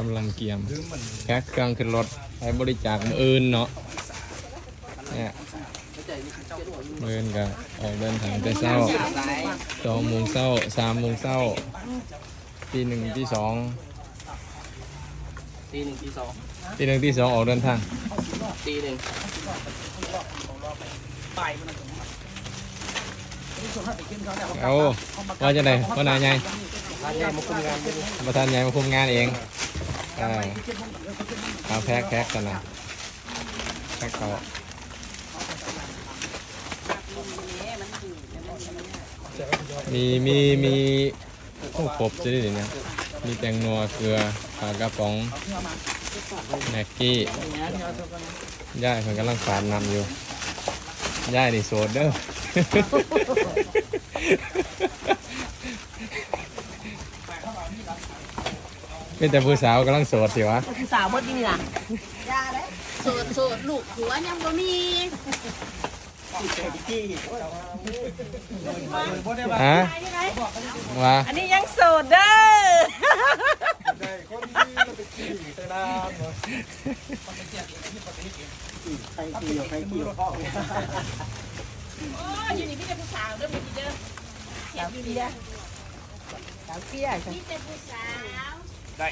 กำลังเกียมแพ็คเครื่องขึ้นรถไปบริจาคมืออื่นเนาะเนี่ยมืออื่นก็ออกเดินทางแต่เช้าสองโมงเช้าสามโมงเช้าตีหนึ่งตีสองตีหนึ่งตีสองตีหนึ่งตีสองออกเดินทางตีหนึ่งเอาว่าจะไหนว่านายใหญ่ท่านใหญ่มาคุมงานด้วยประธานใหญ่มาคุมงานเองเออเอาแพ็คแพ็คกันนะแพ็คเขามีมีมีโอ้ครบจะได้เนี่ยมีแตงนัวเกลือปลากระป๋องแม็กกี้ย่ายเพิ่นกำลังฝานนำอยู่ย่ายนี่โสดเด้อ มีแต่ผู้สาวกำลังโสดสิวะสาวบดนี่ล่ะโสดโสดลูกผัวยังบ่มีฮะว่าอันนี้ยังโสดเด้อใครตีใครตีโอ้ยอยู่นี่พี่แต่ผู้สาวเด้อพี่เด้อเห็นอยู่นี่เด้อสาวเกี้ยพี่แต่ผู้สาว ได้